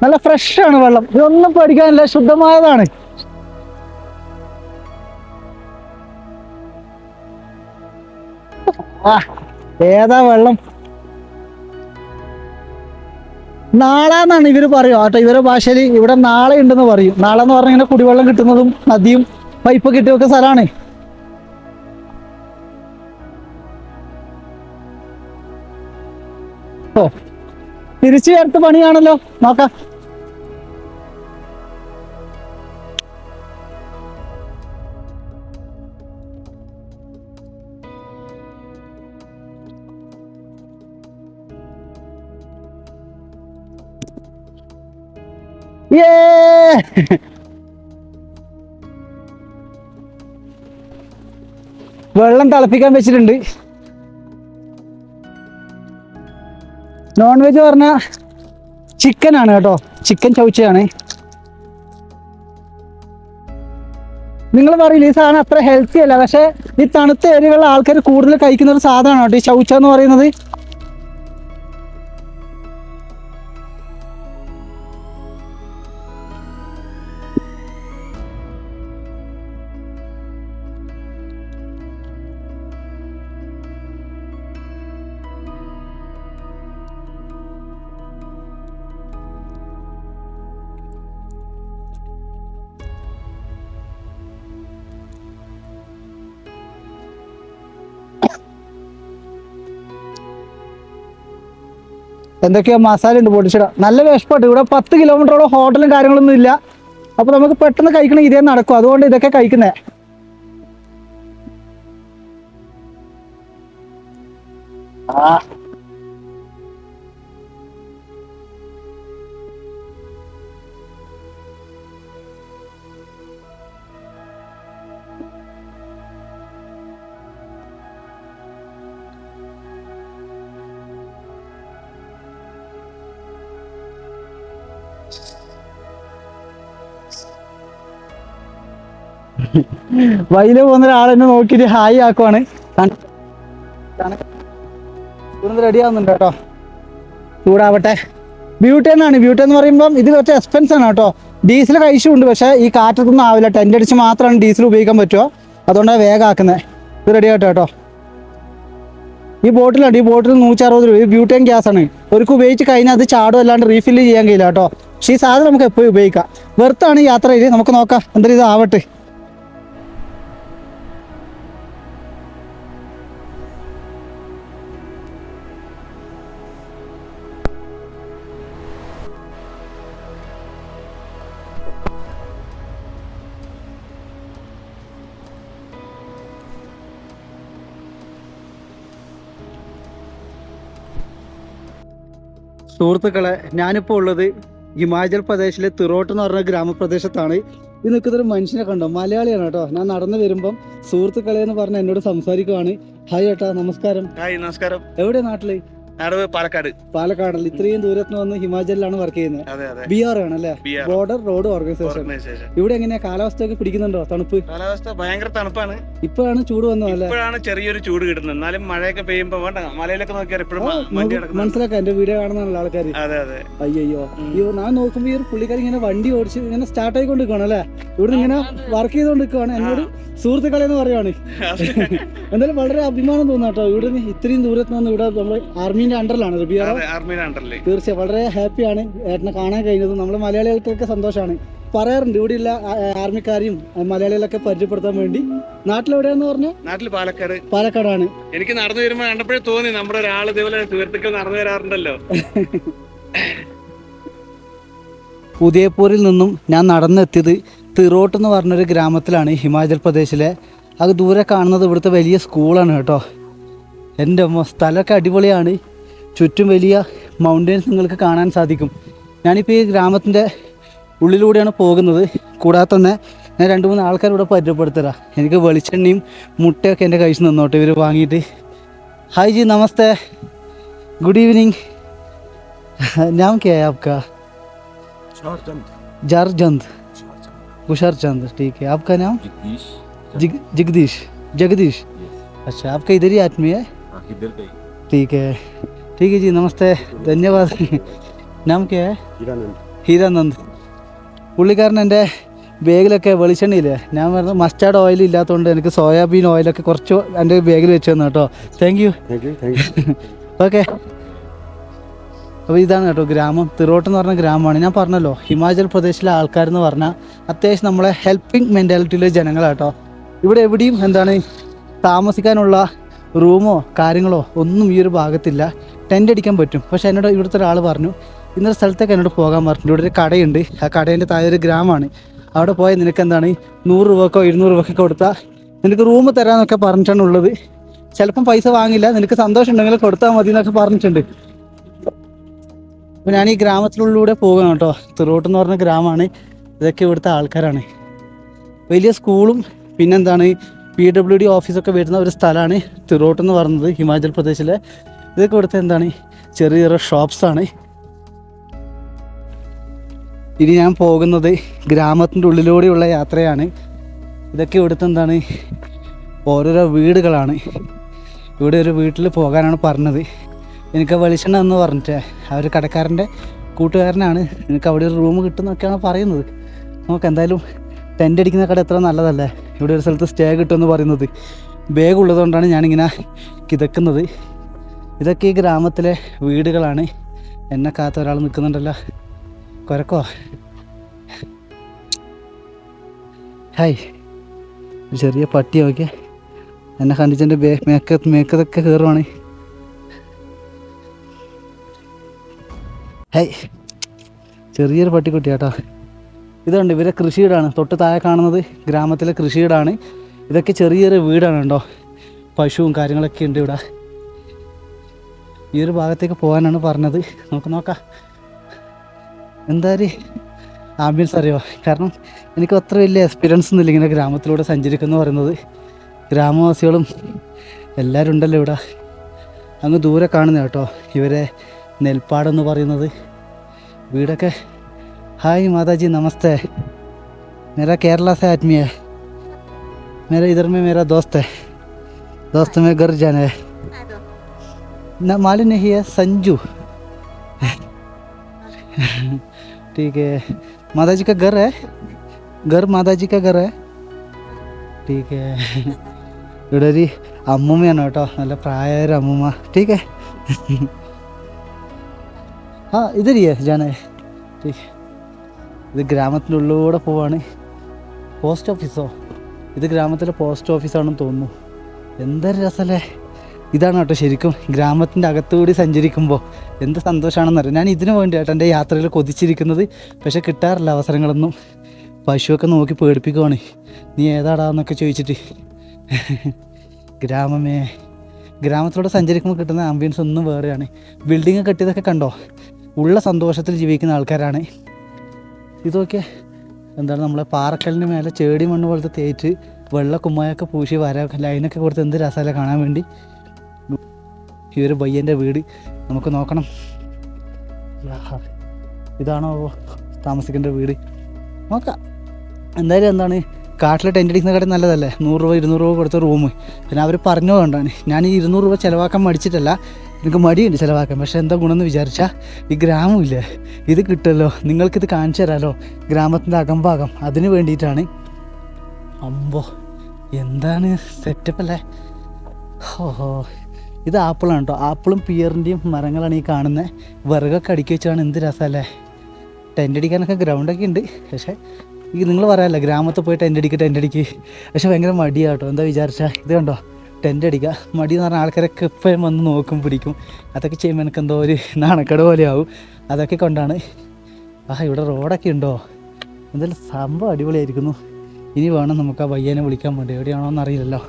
നല്ല ഫ്രഷ് ആണ് വെള്ളം. ഇതൊന്നും പേടിക്കാനില്ല ശുദ്ധമായതാണ്. ഏതാ വെള്ളം? നാളാന്നാണ് ഇവർ ഇവർ പറയും ആട്ടോ ഇവരുടെ ഭാഷയിൽ ഇവിടെ നാളെ ഉണ്ടെന്ന് പറയും. നാളെ എന്ന് പറഞ്ഞാൽ ഇങ്ങനെ കുടിവെള്ളം കിട്ടുന്നതും നദിയും പൈപ്പ് കിട്ടിയൊക്കെ സ്ഥലമാണ് തിരിച്ചു ചേർത്ത് പണിയാണല്ലോ. നോക്കാം. (laughs) വെള്ളം തിളപ്പിക്കാൻ വെച്ചിട്ടുണ്ട്. നോൺ വെജ് പറഞ്ഞ ചിക്കൻ ആണ് കേട്ടോ. ചിക്കൻ ചൗച്ചയാണ്. നിങ്ങൾ പറയില്ല ഈ സാധനം അത്ര ഹെൽത്തി അല്ല. പക്ഷെ ഈ തണുത്ത ഏരിയകളിലെ ആൾക്കാർ കൂടുതൽ കഴിക്കുന്ന ഒരു സാധനമാണ് കേട്ടോ ഈ ചൗച്ച എന്ന് പറയുന്നത്. എന്തൊക്കെയോ മസാല ഉണ്ട് പൊടിച്ചിട നല്ല വിഷപ്പാട്ട് ഇവിടെ പത്ത് കിലോമീറ്ററോളം ഹോട്ടലും കാര്യങ്ങളൊന്നും ഇല്ല. അപ്പൊ നമുക്ക് പെട്ടെന്ന് കഴിക്കണം ഇതേ നടക്കും. അതുകൊണ്ട് ഇതൊക്കെ കഴിക്കുന്നേ. ആ വൈകിൽ പോകുന്ന ഒരാളെന്നെ നോക്കിട്ട് ഹായ് ആക്കുവാണ്. റെഡി ആവുന്നുണ്ട് കേട്ടോ. ചൂടാവട്ടെ. ബ്യൂട്ടി എന്നാണ്. ബ്യൂട്ടി എന്ന് പറയുമ്പോൾ ഇത് കുറച്ച് എക്സ്പെൻസ് ആണ് കേട്ടോ. ഡീസൽ കഴിച്ചുണ്ട് പക്ഷേ ഈ കാറ്റത്തൊന്നും ആവില്ല. ടെന്റ് അടിച്ച് മാത്രമാണ് ഡീസൽ ഉപയോഗിക്കാൻ പറ്റുമോ അതുകൊണ്ടാണ് വേഗം ആക്കുന്നത്. ഇത് റെഡി ആട്ടോ കേട്ടോ. ഈ ബോട്ടിലുണ്ട് ഈ ബോട്ടിൽ നൂറ്ററുപത് രൂപ. ബ്യൂട്ടൻ ഗ്യാസ് ആണ്. ഒരുക്ക് ഉപയോഗിച്ച് കഴിഞ്ഞാൽ അത് ചാടും. അല്ലാണ്ട് റീഫില്ല് ചെയ്യാൻ കഴിയില്ല കേട്ടോ. പക്ഷേ ഈ സാധനം നമുക്ക് എപ്പോഴും ഉപയോഗിക്കാം. വെറുത്താണ് യാത്രയിൽ നമുക്ക് നോക്കാം. എന്തായാലും ഇത് ആവട്ടെ. സുഹൃത്തുക്കളെ ഞാനിപ്പോൾ ഉള്ളത് ഹിമാചൽ പ്രദേശിലെ തിറോട്ട് എന്ന് പറഞ്ഞ ഗ്രാമപ്രദേശത്താണ്. ഈ നിൽക്കുന്ന ഒരു മനുഷ്യനെ കണ്ടോ? മലയാളിയാണ് കേട്ടോ. ഞാൻ നടന്നു വരുമ്പം സുഹൃത്തുക്കളെ എന്ന് പറഞ്ഞ എന്നോട് സംസാരിക്കുവാണ്. ഹായ് ഏട്ടാ നമസ്കാരം. ഹായ് നമസ്കാരം. എവിടെ നാട്ടിൽ? നാട് പാലക്കാട്. പാലക്കാടല്ല ഇത്രയും ദൂരത്ത് വന്ന് ഹിമാചലിലാണ് വർക്ക് ചെയ്യുന്നത്. ബി ആർ ആണ് അല്ലെ? ബോർഡർ റോഡ് ഓർഗനൈസേഷൻ ഇവിടെ എങ്ങനെയാ? കാലാവസ്ഥ ഒക്കെ പിടിക്കുന്നുണ്ടോ? തണുപ്പ്? കാലാവസ്ഥ ഭയങ്കര തണുപ്പാണ്. ഇപ്പോഴാണ് ചൂട് വന്നത് ഇപ്പോഴാണ് ചെറിയൊരു ചൂട് കിട്ടുന്നത്. എന്നാലും മഴയൊക്കെ പെയ്യുമ്പോ വേണ്ട. മലയിലൊക്കെ നോക്കിയാൽ മനസ്സിലാക്കാം. എന്റെ വീഡിയോ കാണുന്ന ആൾക്കാർ അതെ അതെ. അയ്യോ അയ്യോ ഞാൻ നോക്കുമ്പോ ഈ ഒരു പുള്ളിക്കാരി ഇങ്ങനെ വണ്ടി ഓടിച്ച് ഇങ്ങനെ സ്റ്റാർട്ട് ആയിക്കൊണ്ട് നിൽക്കുകയാണ് അല്ലേ? ഇവിടെ ഇങ്ങനെ വർക്ക് ചെയ്തുകൊണ്ട് നിൽക്കുകയാണ് എന്നോട് സുഹൃത്തുക്കളെ എന്ന് പറയുവാണ്. (laughs) എന്തായാലും വളരെ അഭിമാനം തോന്നാട്ടോ ഇവിടുന്ന് ഇത്രയും ദൂരത്ത് നിന്ന് ഇവിടെ നമ്മൾ ആർമീന്റെ അണ്ടറിലാണ് തീർച്ചയായും. വളരെ ഹാപ്പിയാണ് ഏട്ടനെ കാണാൻ കഴിഞ്ഞത്. നമ്മൾ മലയാളികൾക്കൊക്കെ സന്തോഷമാണ്. പറയാറുണ്ട് ഇവിടെയുള്ള ആർമിക്കാരെയും മലയാളികളൊക്കെ പരിചയപ്പെടുത്താൻ വേണ്ടി. നാട്ടിലെവിടെയാന്ന് പറഞ്ഞു? നാട്ടിൽ പാലക്കാട്. പാലക്കാടാണ്. എനിക്ക് നടന്നു വരുമ്പോ കണ്ടപ്പോഴേ തോന്നി നമ്മുടെ ഒരാൾ ഇതേപോലെ സുഹൃത്തുക്കൾ നടന്നു വരാറുണ്ടല്ലോ. (laughs) ഉദയപൂരിൽ നിന്നും ഞാൻ നടന്നെത്തിയത് തിറോട്ട് എന്ന് പറഞ്ഞൊരു ഗ്രാമത്തിലാണ് ഹിമാചൽ പ്രദേശിലെ. അത് ദൂരെ കാണുന്നത് ഇവിടുത്തെ വലിയ സ്കൂളാണ് കേട്ടോ. എന്റെ സ്ഥലമൊക്കെ അടിപൊളിയാണ്. ചുറ്റും വലിയ മൗണ്ടൻസ് നിങ്ങൾക്ക് കാണാൻ സാധിക്കും ഞാനിപ്പോൾ ഈ ഗ്രാമത്തിൻ്റെ ഉള്ളിലൂടെയാണ് പോകുന്നത് കൂടാതെ തന്നെ ഞാൻ രണ്ട് മൂന്ന് ആൾക്കാർ ഇവിടെ പരിചയപ്പെടുത്തരാം എനിക്ക് വെളിച്ചെണ്ണയും മുട്ടയൊക്കെ എൻ്റെ കയ്യിൽ നിന്നോട്ടെ ഇവർ വാങ്ങിയിട്ട് ഹായ് ജി നമസ്തേ गुड इवनिंग नाम क्या है आपका जारचंद गुशर चंद ठीक है आपका नाम जिग जगदीश जगदीश अच्छा आपका इधर ही आदमी है ठीक है ठीक है जी नमस्ते धन्यवाद नाम क्या है ഹീരാനന്ദ് പുള്ളിക്കാരൻ എൻ്റെ ബാഗിലൊക്കെ വെളിച്ചെണ്ണയില്ലേ ഞാൻ പറഞ്ഞത് മസ്റ്റാർഡ് ഓയിൽ ഇല്ലാത്തതുകൊണ്ട് എനിക്ക് സോയാബീൻ ഓയിലൊക്കെ കുറച്ച് എൻ്റെ ബാഗിൽ വെച്ച് തന്നു കേട്ടോ താങ്ക് യു ഓക്കെ അപ്പോൾ ഇതാണ് കേട്ടോ ഗ്രാമം തിറോട്ട് എന്ന് പറഞ്ഞ ഗ്രാമമാണ് ഞാൻ പറഞ്ഞല്ലോ ഹിമാചൽ പ്രദേശിലെ ആൾക്കാരെന്ന് പറഞ്ഞാൽ അത്യാവശ്യം നമ്മളെ ഹെൽപ്പിംഗ് മെൻറ്റാലിറ്റിയിലെ ജനങ്ങളാട്ടോ ഇവിടെ എവിടെയും എന്താണ് താമസിക്കാനുള്ള റൂമോ കാര്യങ്ങളോ ഒന്നും ഈ ഒരു ഭാഗത്തില്ല ടെന്റ് അടിക്കാൻ പറ്റും. പക്ഷേ എന്നോട് ഇവിടുത്തെ ഒരാൾ പറഞ്ഞു ഇന്നൊരു സ്ഥലത്തേക്ക് എന്നോട് പോകാൻ പറഞ്ഞു. ഇവിടെ ഒരു കടയുണ്ട്. ആ കടേന്റെ താഴെ ഒരു ഗ്രാമമാണ്. അവിടെ പോയാൽ നിനക്ക് എന്താണ്? നൂറ് രൂപക്കോ ഇരുന്നൂറ് രൂപക്കോ കൊടുത്താൽ നിനക്ക് റൂം തരാമെന്നൊക്കെ പറഞ്ഞിട്ടാണ് ഉള്ളത്. ചിലപ്പം പൈസ വാങ്ങില്ല. നിനക്ക് സന്തോഷം ഉണ്ടെങ്കിൽ കൊടുത്താൽ മതി എന്നൊക്കെ പറഞ്ഞിട്ടുണ്ട്. അപ്പോൾ ഞാൻ ഈ ഗ്രാമത്തിലൂടെ പോകണം കേട്ടോ. തിറോട്ട് എന്ന് പറഞ്ഞ ഗ്രാമമാണ്. ഇതൊക്കെ ഇവിടുത്തെ ആൾക്കാരാണ്. വലിയ സ്കൂളും പിന്നെന്താണ്? പി ഡബ്ല്യു ഡി ഓഫീസൊക്കെ വരുന്ന ഒരു സ്ഥലമാണ് തിറോട്ട് എന്ന് പറയുന്നത് ഹിമാചൽ പ്രദേശിലെ ഇതൊക്കെ ഇവിടുത്തെ എന്താണ്? ചെറിയ ചെറിയ ഷോപ്സാണ് ഇനി ഞാൻ പോകുന്നത് ഗ്രാമത്തിന്റെ ഉള്ളിലൂടെയുള്ള യാത്രയാണ്. ഇതൊക്കെ ഇവിടുത്തെ എന്താണ്? ഓരോരോ വീടുകളാണ്. ഇവിടെ ഒരു വീട്ടിൽ പോകാനാണ് പറഞ്ഞത്. എനിക്ക് വെളിച്ചെണ്ണ എന്ന് പറഞ്ഞിട്ട് ആ ഒരു കടക്കാരന്റെ കൂട്ടുകാരനാണ്. എനിക്ക് അവിടെ ഒരു റൂം കിട്ടുമെന്നൊക്കെയാണ് പറയുന്നത്. നമുക്ക് എന്തായാലും ടെന്റ് അടിക്കുന്ന കട എത്ര നല്ലതല്ലേ? ഇവിടെ ഒരു സ്ഥലത്ത് സ്റ്റേ കിട്ടുമെന്ന് പറയുന്നത്. ബാഗ് ഉള്ളതുകൊണ്ടാണ് ഞാനിങ്ങനെ കിതക്കുന്നത്. ഇതൊക്കെ ഈ ഗ്രാമത്തിലെ വീടുകളാണ്. എന്നെ കാത്ത ഒരാൾ നിൽക്കുന്നുണ്ടല്ലോ. കുരക്കോ? ഹായ് ചെറിയ പട്ടി നോക്കിയേ. എന്നെ കണ്ടിച്ചെന്റെ ബേ മേക്ക മേക്കതൊക്കെ കയറുവാണ്. ഹൈ. ചെറിയൊരു പട്ടിക്കുട്ടി കേട്ടോ ഇതുണ്ട് ഇവരെ കൃഷിയിടാണ്. തൊട്ട് താഴെ കാണുന്നത് ഗ്രാമത്തിലെ കൃഷിയിടാണ്. ഇതൊക്കെ ചെറിയൊരു വീടാണ് കേട്ടോ. പശുവും കാര്യങ്ങളൊക്കെ ഉണ്ട് ഇവിടെ. ഈ ഒരു ഭാഗത്തേക്ക് പോകാനാണ് പറഞ്ഞത്. നമുക്ക് നോക്കാം. എന്തായാലും ആംബിയൻസ് അറിയോ? കാരണം എനിക്ക് അത്ര വലിയ എക്സ്പീരിയൻസ് ഒന്നുമില്ല ഇങ്ങനെ ഗ്രാമത്തിലൂടെ സഞ്ചരിക്കുന്നു പറയുന്നത്. ഗ്രാമവാസികളും എല്ലാവരും ഉണ്ടല്ലോ ഇവിടെ. അങ്ങ് ദൂരെ കാണുന്ന കേട്ടോ. ഇവരെ നെൽപ്പാടെന്ന് പറയുന്നത്. വീടൊക്കെ. ഹായ് മാതാജി നമസ്തേ. മേരാ കേരള സെ ആത്മീയ. മേരാ ഇതർമേ മേരാ ദോസ്തേ. ദോസ്തമേ ഗർജാനേ. घर जाना है ना मालूम नहीं है संजू ठीक है माता जी का घर है घर माता जी का घर है ठीक है ഇവിടെ ഒരു അമ്മൂമ്മയാണ് കേട്ടോ നല്ല പ്രായമായ ഒരു അമ്മൂമ്മ ठीक है ആ ഇതരിയേ ജാനേ ठीक ഇത് ഗ്രാമത്തിൻ്റെ ഉള്ളിലൂടെ പോവാണ് പോസ്റ്റ് ഓഫീസോ ഇത് ഗ്രാമത്തിലെ പോസ്റ്റ് ഓഫീസാണെന്ന് തോന്നുന്നു എന്തൊരു രസമല്ലേ ഇതാണ് കേട്ടോ ശരിക്കും ഗ്രാമത്തിന്റെ അകത്തുകൂടി സഞ്ചരിക്കുമ്പോൾ എന്ത് സന്തോഷമാണെന്നറിയാം. ഞാൻ ഇതിനു വേണ്ടിയായിട്ട് എന്റെ യാത്രയിൽ കൊതിച്ചിരിക്കുന്നത്. പക്ഷേ കിട്ടാറില്ല അവസരങ്ങളൊന്നും. പശുവൊക്കെ നോക്കി പേടിപ്പിക്കുവാണ്. നീ ഏതാടാന്നൊക്കെ ചോദിച്ചിട്ട്. ഗ്രാമമേ. ഗ്രാമത്തിലൂടെ സഞ്ചരിക്കുമ്പോൾ കിട്ടുന്ന ആംബിയൻസ് ഒന്നും വേറെയാണ്. ബിൽഡിങ് കെട്ടിയതൊക്കെ കണ്ടോ? ഉള്ള സന്തോഷത്തിൽ ജീവിക്കുന്ന ആൾക്കാരാണ്. ഇതൊക്കെ എന്താണ് നമ്മളെ പാറക്കല്ലിന് മേലെ ചേടി മണ്ണ് പോലത്തെ തേച്ച് വെള്ള കുമ്മായൊക്കെ പൂശി വര ലൈനൊക്കെ കൊടുത്ത് എന്ത് രസമല്ല കാണാൻ വേണ്ടി. ഈ ഒരു പയ്യന്റെ വീട് നമുക്ക് നോക്കണം. ഇതാണോ താമസിക്കേണ്ട വീട്? നോക്കാം. എന്തായാലും എന്താണ് കാട്ടിലെ ടെന്റ് അടിക്കുന്നതിനെക്കാട്ടും നല്ലതല്ലേ? നൂറ് രൂപ ഇരുന്നൂറ് രൂപ കൊടുത്ത റൂം പിന്നെ അവർ പറഞ്ഞു കൊണ്ടാണ്. ഞാൻ ഈ ഇരുന്നൂറ് രൂപ ചിലവാക്കാൻ മടിച്ചിട്ടല്ല എനിക്ക് മടിയുണ്ട് ചിലവാക്കാൻ. പക്ഷേ എന്താ ഗുണമെന്ന് വിചാരിച്ചാൽ ഈ ഗ്രാമമില്ലേ ഇത് കിട്ടുമല്ലോ. നിങ്ങൾക്കിത് കാണിച്ചു തരാമല്ലോ ഗ്രാമത്തിന്റെ അകംഭാഗം. അതിന് വേണ്ടിയിട്ടാണ്. അമ്പോ എന്താണ് സെറ്റപ്പ് അല്ലേ? ഓഹോ. ഇത് ആപ്പിളാണ് കേട്ടോ. ആപ്പിളും പിയറിന്റെയും മരങ്ങളാണ് ഈ കാണുന്നത് വിറകൊക്കെ അടുക്കി വെച്ചാണ് എന്ത് രസമല്ലേ? ടെന്റ് അടിക്കാനൊക്കെ ഗ്രൗണ്ടൊക്കെ ഉണ്ട്. പക്ഷേ ഈ നിങ്ങൾ പറയാമല്ലോ ഗ്രാമത്തിൽ പോയി ടെന്റ് അടിക്കുക ടെന്റ് അടിക്ക്. പക്ഷെ ഭയങ്കര മടിയാണ് കേട്ടോ. എന്താ വിചാരിച്ചാൽ ഇത് കണ്ടോ? ടെന്റ് അടിക്കുക. മടി എന്ന് പറഞ്ഞാൽ ആൾക്കാരൊക്കെ എപ്പോഴും വന്ന് നോക്കും പിടിക്കും. അതൊക്കെ ചെയ്യുമ്പോൾ എനിക്ക് എന്തോ ഒരു നാണക്കട പോലെ ആവും അതൊക്കെ കൊണ്ടാണ്. ആ ഇവിടെ റോഡൊക്കെ ഉണ്ടോ? എന്തായാലും സംഭവം അടിപൊളിയായിരിക്കുന്നു. ഇനി വേണം നമുക്ക് ആ വയ്യനെ വിളിക്കാൻ വേണ്ടി. എവിടെയാണോ എന്നറിയില്ലല്ലോ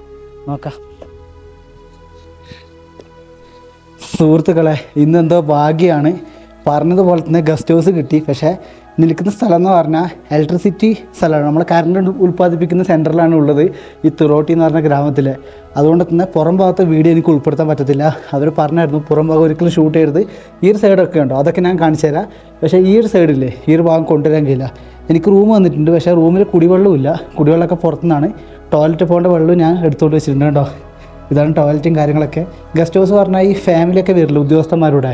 നോക്കാം. സുഹൃത്തുക്കളെ ഇന്നെന്തോ ഭാഗ്യമാണ് പറഞ്ഞതുപോലെ തന്നെ ഗസ്റ്റ് ഹൗസ് കിട്ടി. പക്ഷേ നിൽക്കുന്ന സ്ഥലം എന്ന് പറഞ്ഞാൽ ഇലക്ട്രിസിറ്റി സ്ഥലമാണ് നമ്മൾ കറണ്ട് ഉൽപ്പാദിപ്പിക്കുന്ന സെന്ററിലാണ് ഉള്ളത് ഈ തിറോട്ടി എന്ന് പറഞ്ഞ ഗ്രാമത്തിൽ അതുകൊണ്ട് തന്നെ പുറം ഭാഗത്തെ വീഡിയോ എനിക്ക് ഉൾപ്പെടുത്താൻ പറ്റത്തില്ല. അവർ പറഞ്ഞായിരുന്നു പുറം ഭാഗം ഒരിക്കലും ഷൂട്ട് ചെയ്യരുത്. ഈ ഒരു സൈഡൊക്കെ ഉണ്ടോ? അതൊക്കെ ഞാൻ കാണിച്ചു തരാം. പക്ഷേ ഈ ഒരു സൈഡില്ലേ ഈ ഒരു ഭാഗം കൊണ്ടുവരാൻ കഴിയില്ല. എനിക്ക് റൂം വന്നിട്ടുണ്ട്. പക്ഷേ റൂമിൽ കുടിവെള്ളമില്ല കുടിവെള്ളമൊക്കെ പുറത്തുനിന്നാണ്. ടോയ്ലറ്റ് പോകേണ്ട വെള്ളവും ഞാൻ എടുത്തുകൊണ്ട് വെച്ചിട്ടുണ്ട് കേട്ടോ. ഇതാണ് ടോയ്ലറ്റും കാര്യങ്ങളൊക്കെ. ഗസ്റ്റ് ഹൗസ് പറഞ്ഞാൽ ഈ ഫാമിലിയൊക്കെ വരില്ല ഉദ്യോഗസ്ഥന്മാരുടെ?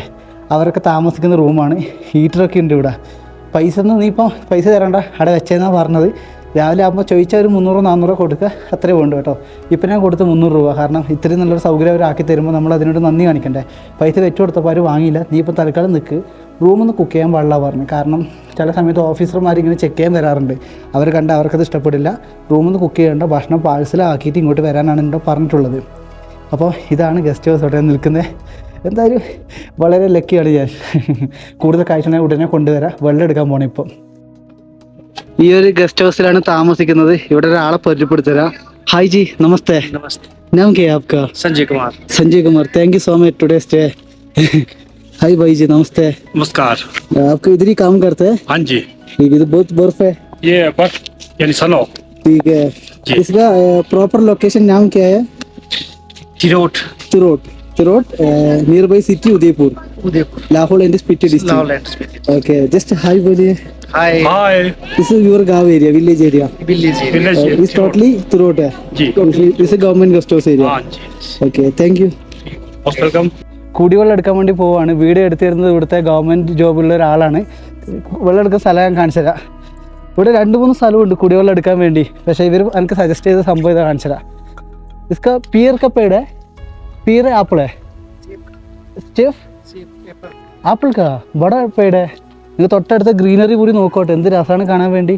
അവരൊക്കെ താമസിക്കുന്ന റൂമാണ് ഹീറ്ററൊക്കെ ഉണ്ട് ഇവിടെ. പൈസ ഒന്നും നീ ഇപ്പം പൈസ തരണ്ട. അവിടെ വെച്ചേന്നാണ് പറഞ്ഞത്. രാവിലെ ആകുമ്പോൾ ചോദിച്ചാൽ ഒരു മുന്നൂറോ നാന്നൂറോ കൊടുക്കുക അത്രേ വേണ്ടു കേട്ടോ. ഇപ്പം ഞാൻ കൊടുത്ത് മുന്നൂറ് രൂപ. കാരണം ഇത്രയും നല്ലൊരു സൗകര്യം അവർ ആക്കി തരുമ്പോൾ നമ്മൾ അതിനോട് നന്ദി കാണിക്കണ്ടേ? പൈസ വെച്ച് കൊടുത്തപ്പോൾ അവർ വാങ്ങിയില്ല. നീ ഇപ്പം തൽക്കാലം നിൽക്ക് റൂമൊന്ന് കുക്ക് ചെയ്യാൻ പാടില്ല പറഞ്ഞു. കാരണം ചില സമയത്ത് ഓഫീസർമാർ ഇങ്ങനെ ചെക്ക് ചെയ്യാൻ വരാറുണ്ട്. അവർ കണ്ട് അവർക്കത് ഇഷ്ടപ്പെടില്ല. റൂമൊന്ന് കുക്ക് ചെയ്യേണ്ട ഭക്ഷണം പാഴ്സലാക്കിയിട്ട് ഇങ്ങോട്ട് വരാനാണ് എന്നോ പറഞ്ഞിട്ടുള്ളത്. അപ്പോൾ ഇതാണ് ഗസ്റ്റ് ഹൗസ് അവിടെ നിൽക്കുന്നത് എന്തായാലും വളരെ ലക്കിയാണ് ഞാൻ കൂടുതൽ കാഴ്ച ഞാൻ ഉടനെ കൊണ്ടുവരാം വെള്ളം എടുക്കാൻ പോണേ ഇപ്പം ഈ ഒരു ഗസ്റ്റ് ഹൗസിലാണ് താമസിക്കുന്നത് ഇവിടെ ഒരാളെ പരിചയപ്പെടുത്തരാം ഹായ് ജി നമസ്തേ नमस्ते नाम क्या है आपका Sanjay Kumar Sanjay Kumar thank you so much today stay hi भाई जी नमस्ते नमस्कार आपको इधर ही काम करते हैं हाँ जी ठीक है तो बहुत बर्फ है ये बस यानी सनो ठीक है जी। इसका प्रॉपर लोकेशन नाम क्या है ചിരോട്ട് ചിരോട്ട് ചിരോട്ട് near by city Udaipur. Udaipur. Lahaul and Spiti district okay just hi ബോലിയെ hi hi This is your Gav area, village area. Village area. Village uh, area. It's totally throughout. This is a government guest house area. Okay, thank you. കുടിവെള്ളം എടുക്കാൻ വേണ്ടി പോവാണ്. വീട് എടുത്തിരുന്നത് ഇവിടുത്തെ government ജോബുള്ള ഒരാളാണ്. വെള്ളം എടുക്കുന്ന സ്ഥലം ഞാൻ കാണിച്ചു ഇവിടെ രണ്ട് മൂന്ന് സ്ഥലമുണ്ട് കുടിവെള്ളം എടുക്കാൻ വേണ്ടി. പക്ഷേ ഇവർ എനിക്ക് സജസ്റ്റ് ചെയ്ത സംഭവം ഇതാ കാണിച്ചു इसका पियर का पेड़ है पियर है एप्पल है स्टेफ ആപ്പിൾ കാ ബട പേട് നിങ്ങൾ തൊട്ടടുത്ത ഗ്രീനറി കൂടി നോക്കോട്ടെ എന്ത് രസമാണ് കാണാൻ വേണ്ടി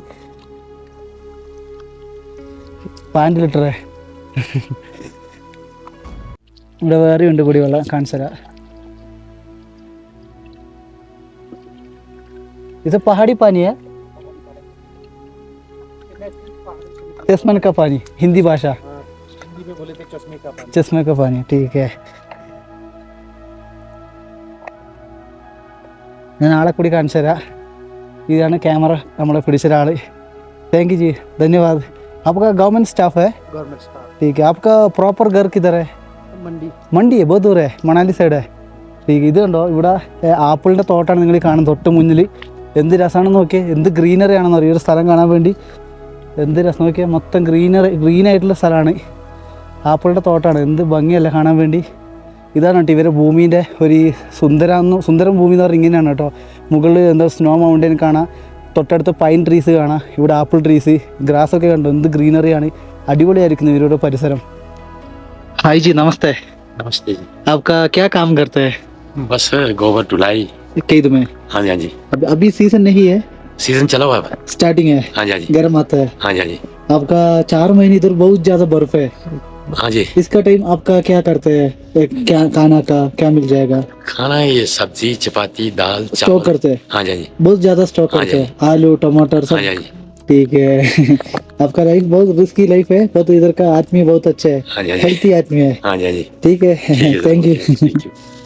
പാൻറ് ലിറ്ററേ ഇവിടെ വേറെ ഉണ്ട് കുടിവെള്ളം കാണിച്ചു തരാം ഇത് पहाड़ी पानी है चश्मन का पानी हिंदी भाषा चश्मे का पानी ठीक है ഞാൻ ആളെ കൂടി കാണിച്ചു തരാം ഇതാണ് ക്യാമറ നമ്മളെ പിടിച്ച ഒരാൾ थैंक यू जी धन्यवाद आपका गवर्नमेंट स्टाफ है गवर्नमेंट स्टाफ ठीक है आपका प्रॉपर घर किधर है मंडी മണ്ടി ബഹു ദൂരെ മണാലി സൈഡ് ठीक ഇത് കണ്ടോ ഇവിടെ ഏ, ആപ്പിളിൻ്റെ തോട്ടാണ് നിങ്ങൾ ഈ കാണുന്നത് തൊട്ട് മുന്നിൽ എന്ത് രസമാണെന്ന് നോക്കിയേ എന്ത് ഗ്രീനറി ആണെന്ന് അറിയോ ഈ ഒരു സ്ഥലം കാണാൻ വേണ്ടി എന്ത് രസം നോക്കിയാൽ മൊത്തം ഗ്രീനറി ഗ്രീൻ ആയിട്ടുള്ള സ്ഥലമാണ് ആപ്പിളിൻ്റെ തോട്ടമാണ് എന്ത് ഭംഗിയല്ല കാണാൻ വേണ്ടി ഇതാണ് കേട്ടോ ഇവരെ ഭൂമീൻ്റെ ഒരു ഈ സുന്ദരം സുന്ദരം ഭൂമി എന്ന് പറഞ്ഞാൽ ഇങ്ങനെയാണ് കേട്ടോ മുകളിൽ എന്താ സ്നോ മൗണ്ടൻ കാണാം തൊട്ടടുത്ത് പൈൻ ട്രീസ് കാണാം ഇവിടെ ആപ്പിൾ ട്രീസ് ഗ്രാസ് ഒക്കെ കണ്ടു എന്ത് ഗ്രീനറിയാണ് അടിപൊളിയായിരിക്കുന്നു ഇവരുടെ പരിസരം ഹായ് ജി നമസ്തേ नमस्ते जी आपका क्या काम करते हैं बस गोबर धुलाई कैद में हाँ जी हाँ जी अभी अभी सीजन नहीं है सीजन चला हुआ है स्टार्टिंग है हाँ जी हाँ जी गर्म आता है हाँ जी हाँ जी आपका चार महीने इधर बहुत ज्यादा बर्फ है हाँ जी। इसका टाइम आपका क्या करते हैं? क्या खाना का क्या मिल जाएगा? खाना है ये सब्ज़ी चपाती दाल स्टॉक करते हैं? हाँ जी हाँ बहुत ज़्यादा स्टॉक हाँ करते हैं आलू टमाटर सब। हाँ ठीक है। (laughs) आपका लाइफ बहुत रिस्की लाइफ है। बहुत इधर का आदमी बहुत अच्छा है। हाँ हाँ हेल्थी आदमी है। हाँ जी हाँ ठीक है। थैंक है, (laughs)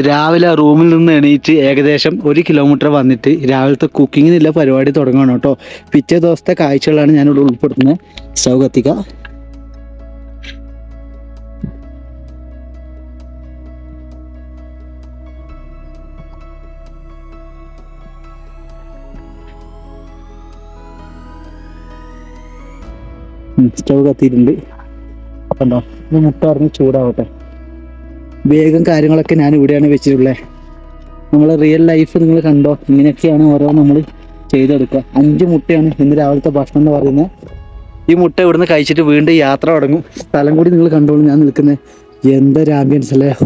രാവിലെ റൂമിൽ നിന്ന് എണീറ്റ് ഏകദേശം ഒരു കിലോമീറ്റർ വന്നിട്ട് രാവിലത്തെ കുക്കിങ്ങിനുള്ള പരിപാടി തുടങ്ങണം കേട്ടോ. പിറ്റേ ദിവസത്തെ കാഴ്ചകളാണ് ഞാനിവിടെ ഉൾപ്പെടുത്തുന്നത്. സ്റ്റൗ കത്തിക്ക സ്റ്റൗ കത്തിയിട്ടുണ്ട്. കണ്ടോ? ഇത് മുട്ട പറഞ്ഞ് ചൂടാവട്ടെ. വേഗം കാര്യങ്ങളൊക്കെ ഞാൻ ഇവിടെയാണ് വെച്ചിട്ടുള്ളത് നമ്മളെ റിയൽ ലൈഫ് നിങ്ങൾ കണ്ടോ? ഇങ്ങനെയൊക്കെയാണ് ഓരോ നമ്മൾ ചെയ്തെടുക്കുക. അഞ്ച് മുട്ടയാണ് ഇന്ന് രാവിലത്തെ ഭക്ഷണം എന്ന് പറയുന്നത്. ഈ മുട്ട ഇവിടുന്ന് കഴിച്ചിട്ട് വീണ്ടും യാത്ര തുടങ്ങും. സ്ഥലം കൂടി നിങ്ങൾ കണ്ടോളൂ ഞാൻ നിൽക്കുന്നത്. എന്തൊരു ആംബിയൻസ് അല്ലേ?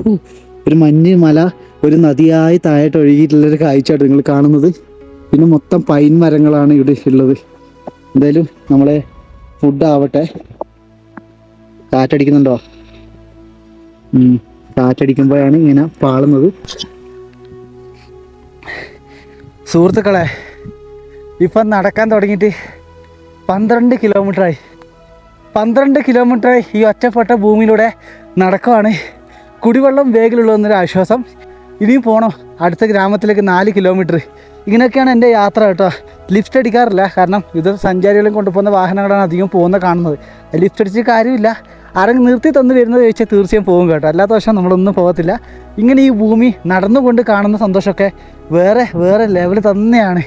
ഒരു മഞ്ഞ് മല ഒരു നദിയായി താഴോട്ട് ഒഴുകിയിട്ടുള്ളൊരു കാഴ്ചയാണ് നിങ്ങൾ കാണുന്നത്. പിന്നെ മൊത്തം പൈൻ മരങ്ങളാണ് ഇവിടെ ഉള്ളത്. എന്തായാലും നമ്മളെ ഫുഡ് ആവട്ടെ. കാറ്റടിക്കുന്നുണ്ടോ. കാറ്റടിക്കുമ്പോഴാണ് ഇങ്ങനെ പാളുന്നത്. സുഹൃത്തുക്കളെ ഇപ്പം നടക്കാൻ തുടങ്ങിയിട്ട് പന്ത്രണ്ട് കിലോമീറ്ററായി. പന്ത്രണ്ട് കിലോമീറ്ററായി ഈ ഒറ്റപ്പെട്ട ഭൂമിയിലൂടെ നടക്കുവാണ്. കുടിവെള്ളം വേഗിലുള്ളതെന്നൊരു ആശ്വാസം. ഇനിയും പോകണം അടുത്ത ഗ്രാമത്തിലേക്ക് നാല് കിലോമീറ്റർ. ഇങ്ങനെയൊക്കെയാണ് എന്റെ യാത്ര കേട്ടോ. ലിഫ്റ്റ് അടിക്കാറില്ല. കാരണം ഇത് സഞ്ചാരികളെ കൊണ്ടുപോകുന്ന വാഹനങ്ങളാണ് അധികം പോകുന്ന കാണുന്നത്. ലിഫ്റ്റ് അടിച്ച് കാര്യമില്ല. ആരെങ്കിലും നിർത്തി തന്നു വരുന്നത് ചോദിച്ചാൽ തീർച്ചയായും പോകും കേട്ടോ. അല്ലാത്ത പക്ഷം നമ്മളൊന്നും പോകത്തില്ല. ഇങ്ങനെ ഈ ഭൂമി നടന്നുകൊണ്ട് കാണുന്ന സന്തോഷമൊക്കെ വേറെ വേറെ ലെവൽ തന്നെയാണ്.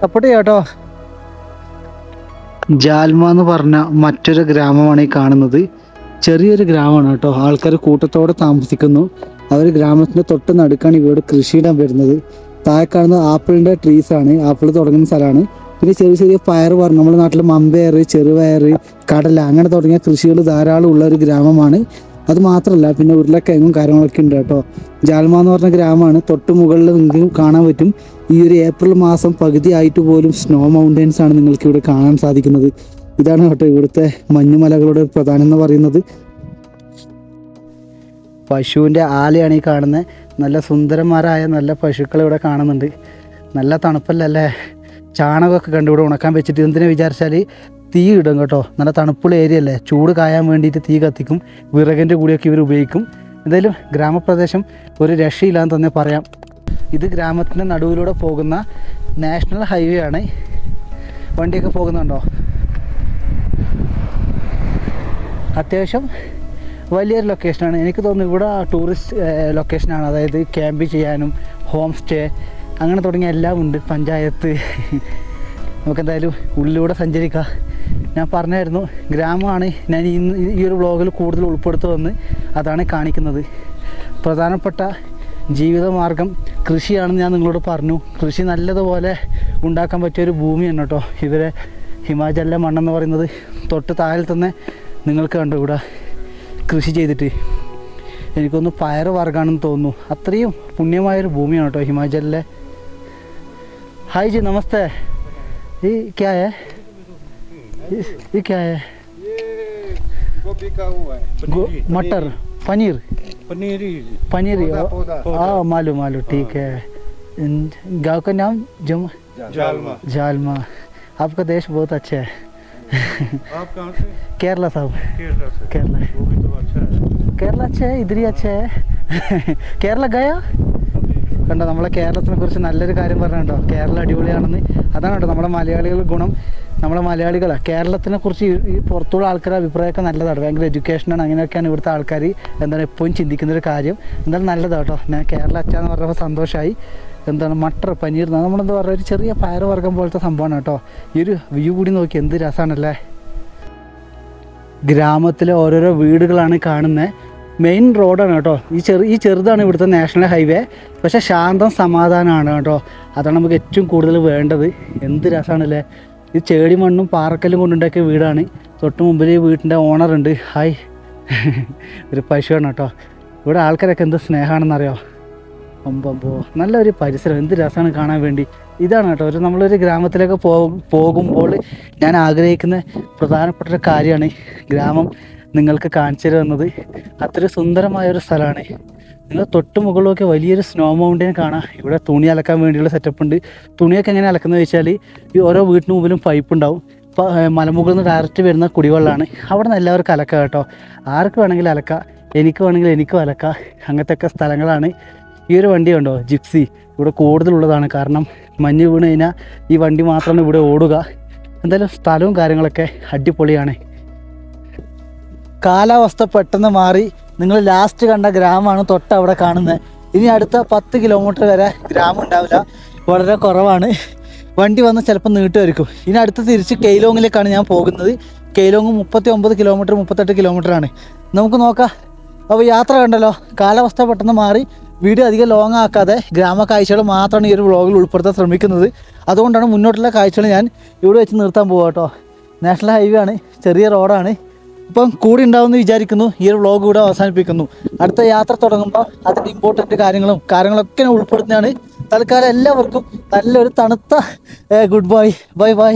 സപ്പോർട്ട് കേട്ടോ. ജാൽമ എന്ന് പറഞ്ഞ മറ്റൊരു ഗ്രാമമാണ് ഈ കാണുന്നത്. ചെറിയൊരു ഗ്രാമമാണ് കേട്ടോ. ആൾക്കാർ കൂട്ടത്തോടെ താമസിക്കുന്നു. അവർ ഗ്രാമത്തിന്റെ തൊട്ട് നടുക്കാണ് ഇവിടെ കൃഷിയിടാൻ വരുന്നത്. താഴെ കാണുന്ന ആപ്പിളിന്റെ ട്രീസാണ് ആപ്പിൾ തുടങ്ങുന്ന സ്ഥലമാണ്. പിന്നെ ചെറിയ ചെറിയ പയർ പറഞ്ഞു നമ്മുടെ നാട്ടിൽ മമ്പയർ ചെറുപയർ കടല അങ്ങനെ തുടങ്ങിയ കൃഷികൾ ധാരാളം ഉള്ള ഒരു ഗ്രാമമാണ്. അത് മാത്രമല്ല പിന്നെ ഉരുളക്കിഴങ്ങും കാര്യങ്ങളൊക്കെ ഉണ്ട് കേട്ടോ. ജാൽമ എന്ന് പറഞ്ഞ ഗ്രാമമാണ്. തൊട്ട് മുകളിൽ നിങ്ങൾക്ക് കാണാൻ പറ്റും. ഈ ഒരു ഏപ്രിൽ മാസം പകുതി ആയിട്ട് പോലും സ്നോ മൗണ്ടൻസ് ആണ് നിങ്ങൾക്ക് ഇവിടെ കാണാൻ സാധിക്കുന്നത്. ഇതാണ് കേട്ടോ ഇവിടുത്തെ മഞ്ഞുമലകളുടെ പ്രധാനം എന്ന് പറയുന്നത്. പശുവിന്റെ ആലയാണ് ഈ കാണുന്നത്. നല്ല സുന്ദരന്മാരായ നല്ല പശുക്കളെ ഇവിടെ കാണുന്നുണ്ട്. നല്ല തണുപ്പല്ലല്ലേ ചാണകമൊക്കെ കണ്ടു ഇവിടെ ഉണക്കാൻ വെച്ചിട്ട് എന്തിനാ വിചാരിച്ചാൽ തീ ഇടും കേട്ടോ. നല്ല തണുപ്പുള്ള ഏരിയ അല്ലേ? ചൂട് കായാൻ വേണ്ടിയിട്ട് തീ കത്തിക്കും. വിറകിന്റെ കൂടിയൊക്കെ ഇവർ ഉപയോഗിക്കും. എന്തായാലും ഗ്രാമപ്രദേശം ഒരു രക്ഷയില്ലാന്ന് തന്നെ പറയാം. ഇത് ഗ്രാമത്തിന്റെ നടുവിലൂടെ പോകുന്ന നാഷണൽ ഹൈവേ ആണ്. വണ്ടിയൊക്കെ പോകുന്നുണ്ടോ? അത്യാവശ്യം വലിയൊരു ലൊക്കേഷനാണ് എനിക്ക് തോന്നുന്നു ഇവിടെ ടൂറിസ്റ്റ് ലൊക്കേഷനാണ് അതായത് ക്യാമ്പ് ചെയ്യാനും ഹോം സ്റ്റേ അങ്ങനെ തുടങ്ങിയ എല്ലാം ഉണ്ട് പഞ്ചായത്ത്. നമുക്ക് എന്തായാലും ഉള്ളിലൂടെ സഞ്ചരിക്കാം. ഞാൻ പറഞ്ഞായിരുന്നു ഗ്രാമമാണ് ഞാൻ ഇന്ന് ഈ ഒരു വ്ളോഗിൽ കൂടുതൽ ഉൾപ്പെടുത്തുമെന്ന് അതാണ് കാണിക്കുന്നത്. പ്രധാനപ്പെട്ട ജീവിതമാർഗം കൃഷിയാണെന്ന് ഞാൻ നിങ്ങളോട് പറഞ്ഞു. കൃഷി നല്ലതുപോലെ ഉണ്ടാക്കാൻ പറ്റിയ ഒരു ഭൂമിയാണ് കേട്ടോ. ഇവരെ ഹിമാചലിലെ മണ്ണെന്ന് പറയുന്നത് തൊട്ട് താഴെ തന്നെ നിങ്ങൾക്ക് കണ്ടു ഇവിടെ കൃഷി ചെയ്തിട്ട്. എനിക്കൊന്ന് പയർ വർഗമാണെന്ന് തോന്നുന്നു. അത്രയും പുണ്യമായൊരു ഭൂമിയാണ് കേട്ടോ ഹിമാചലിലെ हाय जी नमस्ते। ये क्या है? ये, क्या है? गोभी का हुआ है मटर पनीर। पनीर हाँ मालूम मालूम ठीक है। गाँव का नाम जम जालमा। जालमा। आपका देश बहुत अच्छा है। आप कहाँ से? केरला साहब केरला केरला। वो भी तो अच्छा है। केरला अच्छा है इधर ही अच्छा है। (laughs) केरला गया? കണ്ടോ നമ്മളെ കേരളത്തിനെ കുറിച്ച് നല്ലൊരു കാര്യം പറഞ്ഞുണ്ടോ? കേരളം അടിപൊളിയാണെന്ന്. അതാണ് കേട്ടോ നമ്മുടെ മലയാളികൾ ഗുണം. നമ്മളെ മലയാളികളാണ് കേരളത്തിനെ കുറിച്ച് ഈ- പുറത്തുള്ള ആൾക്കാരുടെ അഭിപ്രായമൊക്കെ നല്ലതാണ്. ഭയങ്കര എഡ്യൂക്കേഷനാണ് അങ്ങനെയൊക്കെയാണ് ഇവിടുത്തെ ആൾക്കാർ എന്താണ് എപ്പോഴും ചിന്തിക്കുന്ന ഒരു കാര്യം. എന്തായാലും നല്ലതാണ് കേട്ടോ. ഞാൻ കേരള അച്ചാന്ന് പറഞ്ഞപ്പോൾ സന്തോഷമായി എന്താണ് മട്ടർ പനീർ നമ്മളെന്താ പറയുക ഒരു ചെറിയ പയറുവർഗം പോലത്തെ സംഭവമാണ് കേട്ടോ. ഈ ഒരു വ്യൂ കൂടി നോക്കി എന്ത് രസമാണല്ലേ ഗ്രാമത്തിലെ ഓരോരോ വീടുകളാണ് കാണുന്നത് മെയിൻ റോഡാണ് കേട്ടോ. ഈ ചെറു ഈ ചെറുതാണ് ഇവിടുത്തെ നാഷണൽ ഹൈവേ പക്ഷേ ശാന്തം സമാധാനമാണ് കേട്ടോ. അതാണ് നമുക്ക് ഏറ്റവും കൂടുതൽ വേണ്ടത്. എന്ത് രസമാണല്ലേ ഈ ചേടി മണ്ണും പാറക്കല്ലും കൊണ്ടുണ്ടാക്കിയ വീടാണ്. തൊട്ട് മുമ്പിൽ ഈ വീട്ടിന്റെ ഓണറുണ്ട് ഹായ്. (laughs) ഒരു പശുവാണ് കേട്ടോ. ഇവിടെ ആൾക്കാരൊക്കെ എന്ത് സ്നേഹമാണെന്നറിയോ? ഒമ്പോ നല്ലൊരു പരിസരം. എന്ത് രസമാണ് കാണാൻ വേണ്ടി. ഇതാണ് കേട്ടോ. ഒരു നമ്മളൊരു ഗ്രാമത്തിലേക്ക് പോകുമ്പോൾ ഞാൻ ആഗ്രഹിക്കുന്ന പ്രധാനപ്പെട്ട ഒരു കാര്യമാണ്. ഗ്രാമം നിങ്ങൾക്ക് കാണിച്ചു തരുന്നത് അത്ര സുന്ദരമായ ഒരു സ്ഥലമാണ്. നിങ്ങൾ തൊട്ട് മുകളിലൊക്കെ വലിയൊരു സ്നോ മൗണ്ടൻ കാണാം. ഇവിടെ തുണി അലക്കാൻ വേണ്ടിയുള്ള സെറ്റപ്പ് ഉണ്ട്. തുണിയൊക്കെ എങ്ങനെ അലക്കുന്നത് വെച്ചാൽ ഈ ഓരോ വീട്ടിന് മുമ്പിലും പൈപ്പ് ഉണ്ടാവും. മലമുകളിൽ നിന്ന് ഡയറക്റ്റ് വരുന്ന കുടിവെള്ളമാണ് അവിടെ നിന്ന് എല്ലാവർക്കും അലക്കാം കേട്ടോ. ആർക്ക് വേണമെങ്കിലും അലക്കാം. എനിക്ക് വേണമെങ്കിൽ എനിക്കും അലക്കാം. അങ്ങനത്തെ സ്ഥലങ്ങളാണ്. ഈ ഒരു വണ്ടി ഉണ്ടോ ജിപ്സി. ഇവിടെ കൂടുതലുള്ളതാണ് കാരണം മഞ്ഞ് വീണ് കഴിഞ്ഞാൽ ഈ വണ്ടി മാത്രമാണ് ഇവിടെ ഓടുക. എന്തായാലും സ്ഥലവും കാര്യങ്ങളൊക്കെ അടിപൊളിയാണ്. കാലാവസ്ഥ പെട്ടെന്ന് മാറി. നിങ്ങൾ ലാസ്റ്റ് കണ്ട ഗ്രാമമാണ് തൊട്ട് അവിടെ കാണുന്നത് ഇനി അടുത്ത പത്ത് കിലോമീറ്റർ വരെ ഗ്രാമം ഉണ്ടാവില്ല. വളരെ കുറവാണ്. വണ്ടി വന്ന് ചിലപ്പോൾ നീട്ടുമായിരിക്കും. ഇനി അടുത്ത് തിരിച്ച് കെയ്ലോങ്ങിലേക്കാണ് ഞാൻ പോകുന്നത്. കെയ്ലോങ് മുപ്പത്തി ഒമ്പത് കിലോമീറ്റർ മുപ്പത്തെട്ട് കിലോമീറ്റർ ആണ്. നമുക്ക് നോക്കാം. അപ്പോൾ യാത്ര കണ്ടല്ലോ. കാലാവസ്ഥ പെട്ടെന്ന് മാറി. വീഡിയോ അധികം ലോങ് ആക്കാതെ ഗ്രാമ കാഴ്ചകൾ മാത്രമാണ് ഈ ഒരു വ്ളോഗിൽ ഉൾപ്പെടുത്താൻ ശ്രമിക്കുന്നത്. അതുകൊണ്ടാണ് മുന്നോട്ടുള്ള കാഴ്ചകൾ ഞാൻ ഇവിടെ വെച്ച് നിർത്താൻ പോകാം കേട്ടോ. നാഷണൽ ഹൈവേ ആണ്. ചെറിയ റോഡാണ് ഇപ്പം കൂടി ഉണ്ടാവുമെന്ന് വിചാരിക്കുന്നു. ഈ ഒരു വ്ളോഗ് ഇവിടെ അവസാനിപ്പിക്കുന്നു. അടുത്ത യാത്ര തുടങ്ങുമ്പോൾ അതിന്റെ ഇമ്പോർട്ടന്റ് കാര്യങ്ങളും കാര്യങ്ങളൊക്കെ ഉൾപ്പെടുത്തുന്നതാണ്. തൽക്കാലം എല്ലാവർക്കും നല്ലൊരു തണുത്ത ഗുഡ് ബൈ ബൈ ബൈ